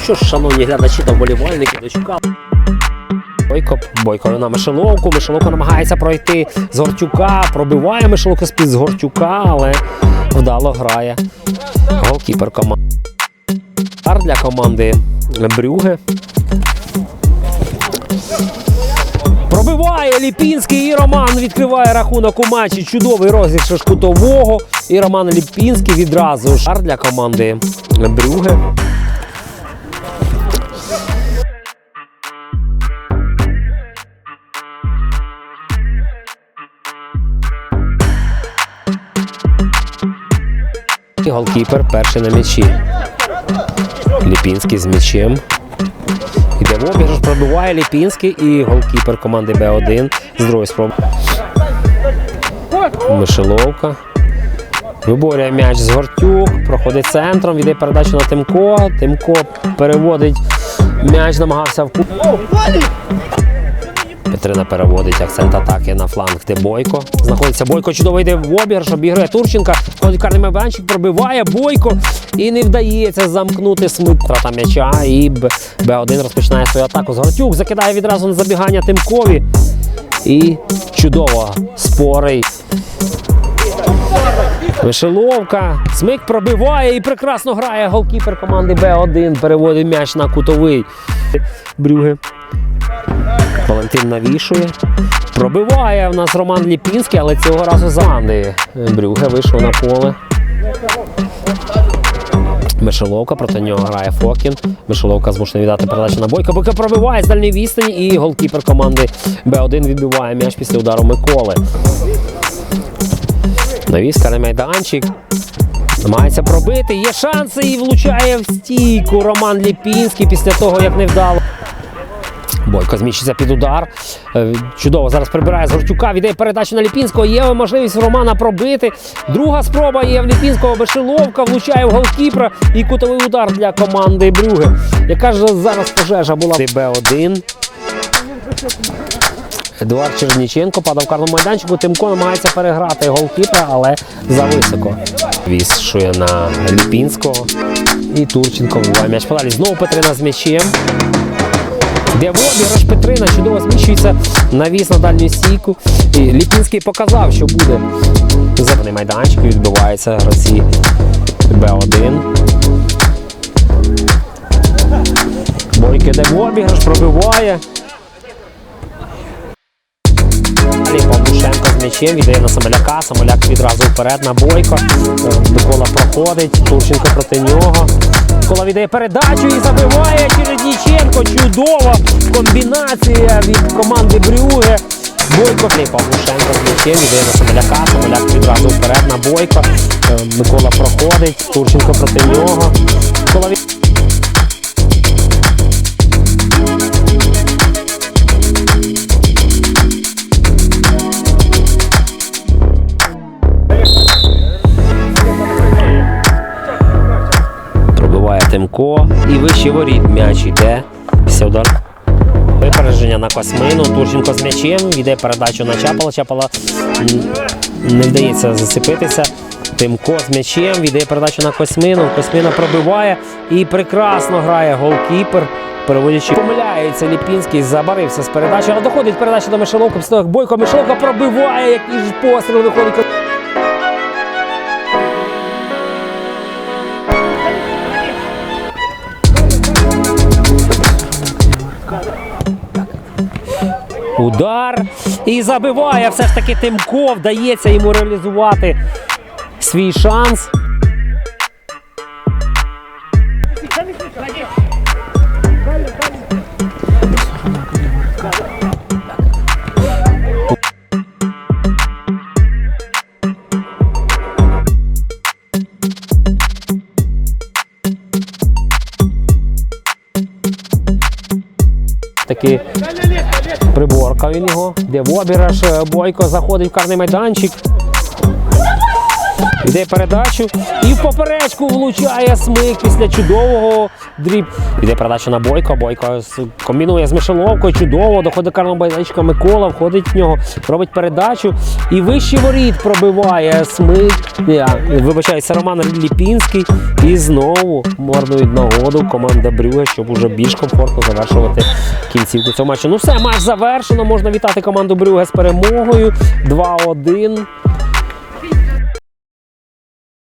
що ж, шановні глядачі та вболівальники, дочекали. Бойко, Бойко на Мишеловку. Мишеловка намагається пройти з Гортюка. Пробиває Мишеловка з-під з але вдало грає. Голкіпер команди. Для команди Брюге. Пробиває Ліпінський і Роман відкриває рахунок у матчі. Чудовий розіграш кутового. І Роман Ліпінський відразу шар для команди Брюге. І голкіпер перший на м'ячі. Ліпінський з м'ячем. Іде в обіграш, пробиває Ліпінський і голкіпер команди Б1 з другої спроби. Мишеловка. Виборює м'яч з Гортюк, проходить центром, віддає передачу на Тимко. Тимко переводить м'яч, намагався в кут. Петрина переводить акцент атаки на фланг, де Бойко. Знаходиться Бойко, чудово йде в обіграш, обігрує Турченка. Входить карний пробиває Бойко і не вдається замкнути смит. Трата м'яча і Б- Б1 розпочинає свою атаку. Згортюк закидає відразу на забігання Тимкові. І чудово спорий. Вишеловка. Смик пробиває і прекрасно грає голкіпер команди Б1. Переводить м'яч на кутовий. Брюге. Валентин навішує. Пробиває в нас Роман Ліпінський, але цього разу за Анди. Брюге вийшов на поле. Мишеловка, проти нього грає Фокін. Мишеловка змушена віддати передачу на Бойка. Бойко пробиває з дальньої відстані і голкіпер команди Б1 відбиває м'яч після удару Миколи. Навіска на майданчик. Намагається пробити. Є шанси і влучає в стійку Роман Ліпінський після того, як невдало. Бойко зміщиться під удар. Е, Чудово зараз прибирає з Гортюка, віддає передачу на Ліпінського. Є можливість Романа пробити. Друга спроба є в Ліпінського Бешиловка, влучає в голкіпера і кутовий удар для команди Брюге. Яка ж зараз пожежа була Б1. Едуард Черніченко падав в карному майданчику. Тимко намагається переграти голкіпера, але зависоко. Вішує на Ліпінського. І Турченко вбиває м'яч подалі. Знову Петрина з м'ячем. Де в обіграш Петрина чудово зміщується навіс на дальню стійку. І Ліпінський показав, що буде запаний майданчик і відбиваються гравці Б1. Бойко йде в обіграш, пробиває. Павлушенко з м'ячем віддає на Самоляка. Самоляк відразу вперед на Бойко. Е, Микола проходить, Турченко проти нього. Микола віддає передачу і забиває Чередніченко. Чудова комбінація від команди Брюге. Бойко Далі Павлушенко з м'ячем віддає на Самоляка. Самоляк відразу вперед на Бойко. Е, Микола проходить, Турченко проти нього. Микола. Тимко. І вище воріт м'яч йде. Удар. Випередження на Космину. Турченко з м'ячем. Йде передачу на Чапала. Чапала не вдається зацепитися. Тимко з м'ячем. Віддає передачу на Космину. Космина пробиває і прекрасно грає голкіпер. Переводячи, помиляється Ліпінський, забарився з передачі, але доходить передача до Мишеловка. Після Бойко Мишеловка пробиває, який ж постріл виходить. Удар і забиває все ж таки Тимко. Вдається йому реалізувати свій шанс. Таки приборкав він його, де в обіграш е, Бойко заходить в карний майданчик. Йде передачу. І в поперечку влучає смик після чудового дріб. Йде передача на Бойко. Бойко комбінує з Мишеловкою. Чудово. Доходить карного байданчика Микола, входить в нього, робить передачу. І вищий воріт пробиває смик. Я, вибачаюся, Роман Ліпінський. І знову мордують нагоду команда Брюге, щоб уже більш комфортно завершувати кінцівку цього матчу. Ну все, матч завершено. Можна вітати команду Брюге з перемогою. 2-1.